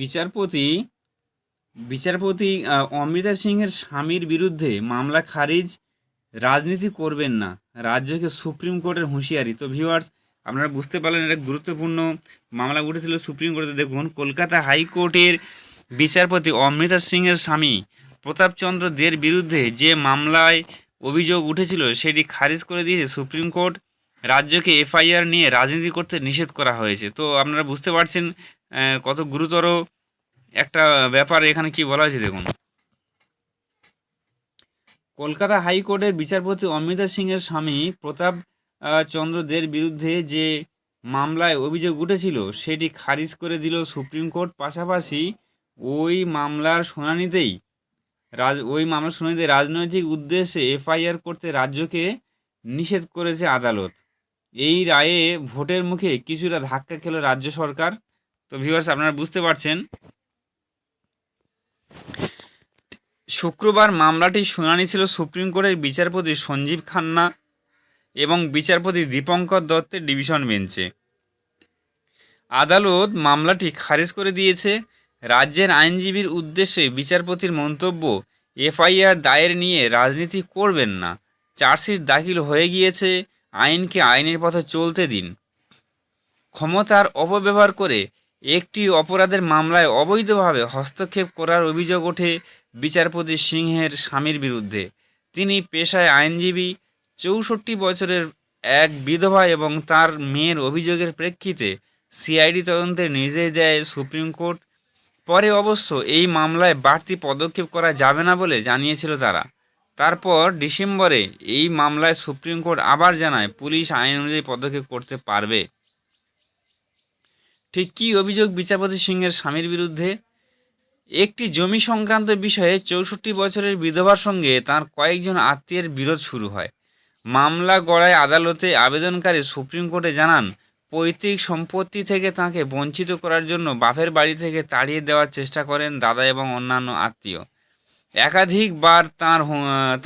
বিচারপতি বিচারপতি অমৃতা সিংহের স্বামীর বিরুদ্ধে মামলা খারিজ, রাজনীতি করবেন না। রাজ্যকে সুপ্রিম কোর্টের হুঁশিয়ারি। তো ভিউয়ার্স আপনারা বুঝতে পারলেন এটা গুরুত্বপূর্ণ মামলা উঠেছিল সুপ্রিম কোর্টে। দেখুন, কলকাতা হাইকোর্টের বিচারপতি অমৃতা সিংয়ের স্বামী প্রতাপচন্দ্র দের বিরুদ্ধে যে মামলায় অভিযোগ উঠেছিল, সেটি খারিজ করে দিয়েছে সুপ্রিম কোর্ট। রাজ্যকে এফআইআর নিয়ে রাজনীতি করতে নিষেধ করা হয়েছে। তো আপনারা বুঝতে পারছেন কত গুরুতর একটা ব্যাপার এখানে কি বলা হয়েছে দেখুন। কলকাতা হাইকোর্টের বিচারপতি অমৃতা সিংয়ের স্বামী প্রতাপ আহ, চন্দ্র দের বিরুদ্ধে যে মামলায় অভিযোগ উঠেছিল সেটি খারিজ করে দিল সুপ্রিম কোর্ট। পাশাপাশি ওই মামলার শুনানিতেই রাজ ওই মামলার শুনানিতে রাজনৈতিক উদ্দেশ্যে এফআইআর করতে রাজ্যকে নিষেধ করেছে আদালত। এই রায়ে ভোটের মুখে কিছুটা ধাক্কা খেল রাজ্য সরকার। তো ভিউয়ার্স আপনারা বুঝতে পারছেন। শুক্রবার মামলাটির শুনানি ছিল সুপ্রিম কোর্টের বিচারপতি সঞ্জীব খান্না এবং বিচারপতি দীপঙ্কর দত্তের ডিভিশন বেঞ্চে। আদালত মামলাটি খারিজ করে দিয়েছে। রাজ্যের আইনজীবীর উদ্দেশ্যে বিচারপতির মন্তব্য, এফআইআর দায়ের নিয়ে রাজনীতি করবেন না। চার্জশিট দাখিল হয়ে গিয়েছে। আইনকে আইনের পথে চলতে দিন। ক্ষমতার অপব্যবহার করে একটি অপরাধের মামলায় অবৈধভাবে হস্তক্ষেপ করার অভিযোগ ওঠে বিচারপতি সিংহের স্বামীর বিরুদ্ধে। তিনি পেশায় আইনজীবী, চৌষট্টি বছরের এক বিধবা এবং তার মেয়ের অভিযোগের প্রেক্ষিতে সিআইডি তদন্তের নির্দেশ দেয় সুপ্রিম কোর্ট। পরে অবশ্য এই মামলায় বাড়তি পদক্ষেপ করা যাবে না বলে জানিয়েছিল তারা। তারপর ডিসেম্বরে এই মামলায় সুপ্রিম কোর্ট আবার জানায় পুলিশ আইন অনুযায়ী পদক্ষেপ করতে পারবে। ঠিক কী অভিযোগ বিচারপতি সিংহের স্বামীর বিরুদ্ধে? একটি জমি সংক্রান্ত বিষয়ে চৌষট্টি বছরের বিধবার সঙ্গে তার কয়েকজন আত্মীয়ের বিরোধ শুরু হয়। মামলা গড়ায় আদালতে আবেদনকারী সুপ্রিম কোর্টে জানান, পৈতৃক সম্পত্তি থেকে তাকে বঞ্চিত করার জন্য বাপের বাড়ি থেকে তাড়িয়ে দেওয়ার চেষ্টা করেন দাদা এবং অন্যান্য আত্মীয়। একাধিকবার তার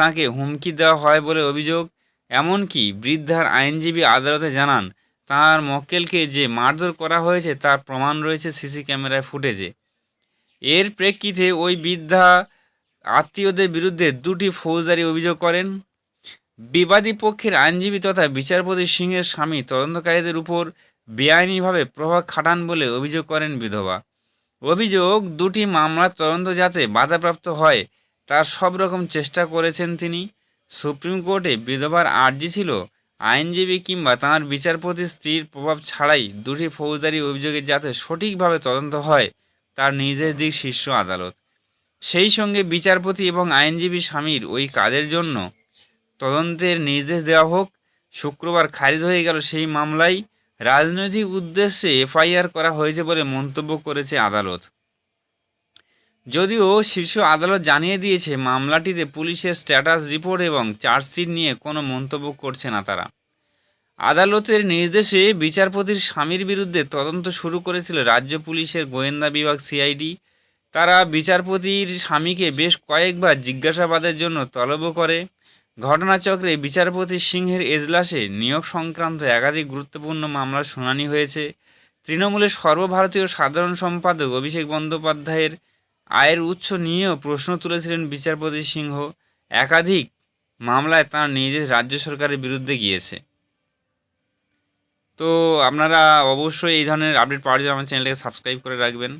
তাকে হুমকি দেওয়া হয় বলে অভিযোগ। এমনকি বৃদ্ধার আইনজীবী আদালতে জানান, তার মক্কেলকে যে মারধর করা হয়েছে তার প্রমাণ রয়েছে সিসি ক্যামেরায় ফুটেজে। এর প্রেক্ষিতে ওই বৃদ্ধা আত্মীয়দের বিরুদ্ধে দুটি ফৌজদারি অভিযোগ করেন। বিবাদী পক্ষের আইনজীবী তথা বিচারপতি সিংহের স্বামী তদন্তকারীদের উপর বেআইনিভাবে প্রভাব খাটান বলে অভিযোগ করেন বিধবা। অভিযোগ, দুটি মামলার তদন্ত যাতে বাধাপ্রাপ্ত হয় তার সব রকম চেষ্টা করেছেন তিনি। সুপ্রিম কোর্টে বিধবার আর্জি ছিল, আইনজীবী কিংবা তাঁর বিচারপতি স্ত্রীর প্রভাব ছাড়াই দুটি ফৌজদারি অভিযোগে যাতে সঠিকভাবে তদন্ত হয়, তার নির্দেশ দিক শীর্ষ আদালত। সেই সঙ্গে বিচারপতি এবং আইনজীবী স্বামীর ওই কাজের জন্য তদন্তের নির্দেশ দেওয়া হোক, শুক্রবার খারিজ হয়ে গেল সেই মামলায়। রাজনৈতিক উদ্দেশ্যে এফআইআর করা হয়েছে বলে মন্তব্য করেছে আদালত। যদিও শীর্ষ আদালত জানিয়ে দিয়েছে, মামলাটিতে পুলিশের স্ট্যাটাস রিপোর্ট এবং চার্জশিট নিয়ে কোনো মন্তব্য করছে না তারা। আদালতের নির্দেশে বিচারপতির স্বামীর বিরুদ্ধে তদন্ত শুরু করেছিল রাজ্য পুলিশের গোয়েন্দা বিভাগ সিআইডি। তারা বিচারপতির স্বামীকে বেশ কয়েকবার জিজ্ঞাসাবাদের জন্য তলব করে। ঘটনাচক্রে বিচারপতি সিংহের এজলাসে নিয়োগ সংক্রান্ত একাধিক গুরুত্বপূর্ণ মামলার শুনানি হয়েছে। তৃণমূলের সর্বভারতীয় সাধারণ সম্পাদক অভিষেক বন্দ্যোপাধ্যায়ের আয়ের উৎস নিয়েও প্রশ্ন তুলেছিলেন বিচারপতি সিংহ। একাধিক মামলায় তাঁর নিজের রাজ্য সরকারের বিরুদ্ধে গিয়েছে। তো আপনারা অবশ্যই এই ধরনের আপডেট পাওয়ার জন্য আমার চ্যানেলটাকে সাবস্ক্রাইব করে রাখবেন।